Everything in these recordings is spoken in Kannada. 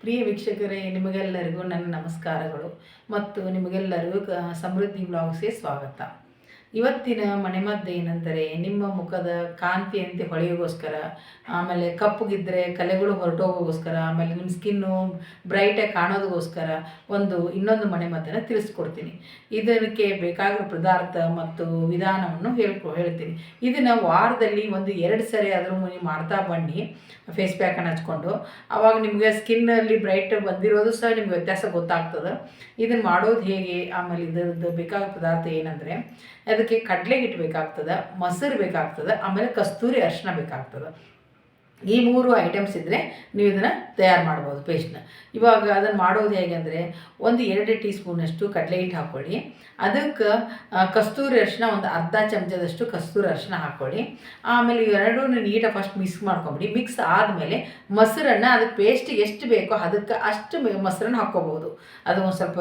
ಪ್ರಿಯ ವೀಕ್ಷಕರೇ ನಿಮಗೆಲ್ಲರಿಗೂ ನನ್ನ ನಮಸ್ಕಾರಗಳು. ಮತ್ತು ನಿಮಗೆಲ್ಲರಿಗೂ ಸಮೃದ್ಧಿ ಬ್ಲಾಗ್ಸ್ಗೆ ಸ್ವಾಗತ. ಇವತ್ತಿನ ಮನೆಮದ್ದು ಏನೆಂದರೆ ನಿಮ್ಮ ಮುಖದ ಕಾಂತಿಯಂತೆ ಹೊಳೆಯೋಗೋಸ್ಕರ, ಆಮೇಲೆ ಕಪ್ಪಗಿದ್ದರೆ ಕಲೆಗಳು ಹೊರಟೋಗೋಗೋಸ್ಕರ, ಆಮೇಲೆ ನಿಮ್ಮ ಸ್ಕಿನ್ನು ಬ್ರೈಟಾಗಿ ಕಾಣೋದಕ್ಕೋಸ್ಕರ ಒಂದು ಇನ್ನೊಂದು ಮನೆಮದ್ದನ್ನು ತಿಳಿಸ್ಕೊಡ್ತೀನಿ. ಇದಕ್ಕೆ ಬೇಕಾಗಿರೋ ಪದಾರ್ಥ ಮತ್ತು ವಿಧಾನವನ್ನು ಹೇಳ್ಕೊ, ಹೇಳ್ತೀನಿ. ಇದನ್ನು ವಾರದಲ್ಲಿ ಒಂದು ಎರಡು ಸರಿ ಆದರೂ ನೀವು ಮಾಡ್ತಾ ಬನ್ನಿ ಫೇಸ್ ಪ್ಯಾಕನ್ನು ಹಚ್ಕೊಂಡು. ಆವಾಗ ನಿಮಗೆ ಸ್ಕಿನ್ನಲ್ಲಿ ಬ್ರೈಟ್ ಬಂದಿರೋದು ಸಹ ನಿಮ್ಗೆ ವ್ಯತ್ಯಾಸ ಗೊತ್ತಾಗ್ತದೆ. ಇದನ್ನು ಮಾಡೋದು ಹೇಗೆ? ಆಮೇಲೆ ಇದರದ್ದು ಬೇಕಾಗೋ ಪದಾರ್ಥ ಏನಂದರೆ ಅದಕ್ಕೆ ಕಡಲೆ ಹಿಟ್ಟು ಬೇಕಾಗ್ತದೆ ಮೊಸರು ಬೇಕಾಗ್ತದೆ ಆಮೇಲೆ ಕಸ್ತೂರಿ ಅರಿಶಿನ ಬೇಕಾಗ್ತದೆ. ಈ ಮೂರು ಐಟಮ್ಸ್ ಇದ್ದರೆ ನೀವು ಇದನ್ನು ತಯಾರು ಮಾಡ್ಬೋದು ಪೇಸ್ಟ್ನ ಇವಾಗ ಅದನ್ನು ಮಾಡೋದು ಹೇಗೆ ಅಂದರೆ ಒಂದು ಎರಡು ಟೀ ಸ್ಪೂನಷ್ಟು ಕಡಲೆ ಹಿಟ್ಟು ಹಾಕ್ಕೊಳ್ಳಿ ಅದಕ್ಕೆ ಕಸ್ತೂರಿ ಅರಿಶಿನ ಒಂದು ಅರ್ಧ ಚಮಚದಷ್ಟು ಕಸ್ತೂರಿ ಅರಿಶಿನ ಹಾಕ್ಕೊಳ್ಳಿ ಆಮೇಲೆ ಇವೆರಡೂ ನೀಟಾಗಿ ಫಸ್ಟ್ ಮಿಕ್ಸ್ ಮಾಡ್ಕೊಂಬಿಡಿ. ಮಿಕ್ಸ್ ಆದಮೇಲೆ ಮೊಸರನ್ನು ಅದಕ್ಕೆ ಪೇಸ್ಟ್ ಎಷ್ಟು ಬೇಕೋ ಅದಕ್ಕೆ ಅಷ್ಟು ಮೊಸರನ್ನು ಹಾಕ್ಕೋಬೋದು. ಅದು ಒಂದು ಸ್ವಲ್ಪ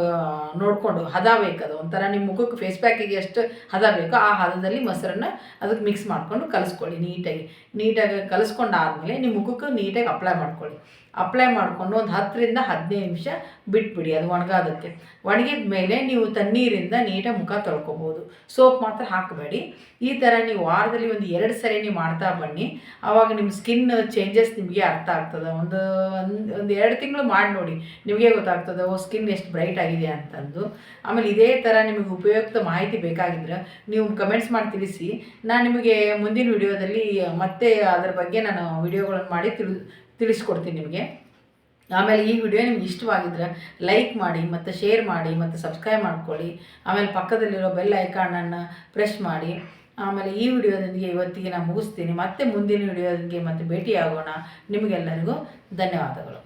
ನೋಡಿಕೊಂಡು ಹದ ಬೇಕದು ಒಂಥರ ನಿಮ್ಮ ಮುಖಕ್ಕೆ ಫೇಸ್ ಪ್ಯಾಕಿಗೆ ಎಷ್ಟು ಹದ ಬೇಕೋ ಆ ಹದದಲ್ಲಿ ಮೊಸರನ್ನು ಅದಕ್ಕೆ ಮಿಕ್ಸ್ ಮಾಡಿಕೊಂಡು ಕಲಿಸ್ಕೊಳ್ಳಿ ನೀಟಾಗಿ. ನೀಟಾಗಿ ಕಲಿಸ್ಕೊಂಡಾದ್ಮೇಲೆ ನಿಮ್ಮ ಮುಖಕ್ಕೆ ನೀಟಾಗಿ ಅಪ್ಲೈ ಮಾಡ್ಕೊಳ್ಳಿ. ಅಪ್ಲೈ ಮಾಡಿಕೊಂಡು ಒಂದು ಹತ್ತರಿಂದ ಹದಿನೈದು ನಿಮಿಷ ಬಿಟ್ಬಿಡಿ, ಅದು ಒಣಗಾದತ್ತೆ ಒಣಗಿದ ಮೇಲೆ ನೀವು ತಣ್ಣೀರಿಂದ ನೀಟಾಗಿ ಮುಖ ತೊಳ್ಕೊಬೋದು. ಸೋಪ್ ಮಾತ್ರ ಹಾಕಬೇಡಿ. ಈ ಥರ ನೀವು ವಾರದಲ್ಲಿ ಒಂದು ಎರಡು ಸರಿ ನೀವು ಮಾಡ್ತಾ ಬನ್ನಿ. ಆವಾಗ ನಿಮ್ಮ ಸ್ಕಿನ್ ಚೇಂಜಸ್ ನಿಮಗೆ ಅರ್ಥ ಆಗ್ತದೆ. ಒಂದು ಒಂದು ಎರಡು ತಿಂಗಳು ಮಾಡಿ ನೋಡಿ. ನಿಮಗೆ ಗೊತ್ತಾಗ್ತದೆ, ಓ ಸ್ಕಿನ್ ಎಷ್ಟು ಬ್ರೈಟ್ ಆಗಿದೆ ಅಂತಂದು. ಆಮೇಲೆ ಇದೇ ಥರ ನಿಮಗೆ ಉಪಯುಕ್ತ ಮಾಹಿತಿ ಬೇಕಾಗಿದ್ರೆ ನೀವು ಕಮೆಂಟ್ಸ್ ಮಾಡಿ ತಿಳಿಸಿ. ನಾನು ನಿಮಗೆ ಮುಂದಿನ ವಿಡಿಯೋದಲ್ಲಿ ಮತ್ತೆ ಅದರ ಬಗ್ಗೆ ನಾನು ವಿಡಿಯೋಗಳನ್ನು ಮಾಡಿ ತಿಳಿ ತಿಳಿಸ್ಕೊಡ್ತೀನಿ ನಿಮಗೆ. ಆಮೇಲೆ ಈ ವಿಡಿಯೋ ನಿಮ್ಗೆ ಇಷ್ಟವಾಗಿದ್ರೆ ಲೈಕ್ ಮಾಡಿ, ಮತ್ತು ಶೇರ್ ಮಾಡಿ, ಮತ್ತು ಸಬ್ಸ್ಕ್ರೈಬ್ ಮಾಡ್ಕೊಳ್ಳಿ. ಆಮೇಲೆ ಪಕ್ಕದಲ್ಲಿರೋ ಬೆಲ್ ಐಕಾನನ್ನು ಪ್ರೆಸ್ ಮಾಡಿ. ಆಮೇಲೆ ಈ ವಿಡಿಯೋದೊಂದಿಗೆ ಇವತ್ತಿಗೆ ನಾನು ಮುಗಿಸ್ತೀನಿ. ಮತ್ತೆ ಮುಂದಿನ ವಿಡಿಯೋದೊಂದಿಗೆ ಮತ್ತೆ ಭೇಟಿಯಾಗೋಣ. ನಿಮಗೆಲ್ಲರಿಗೂ ಧನ್ಯವಾದಗಳು.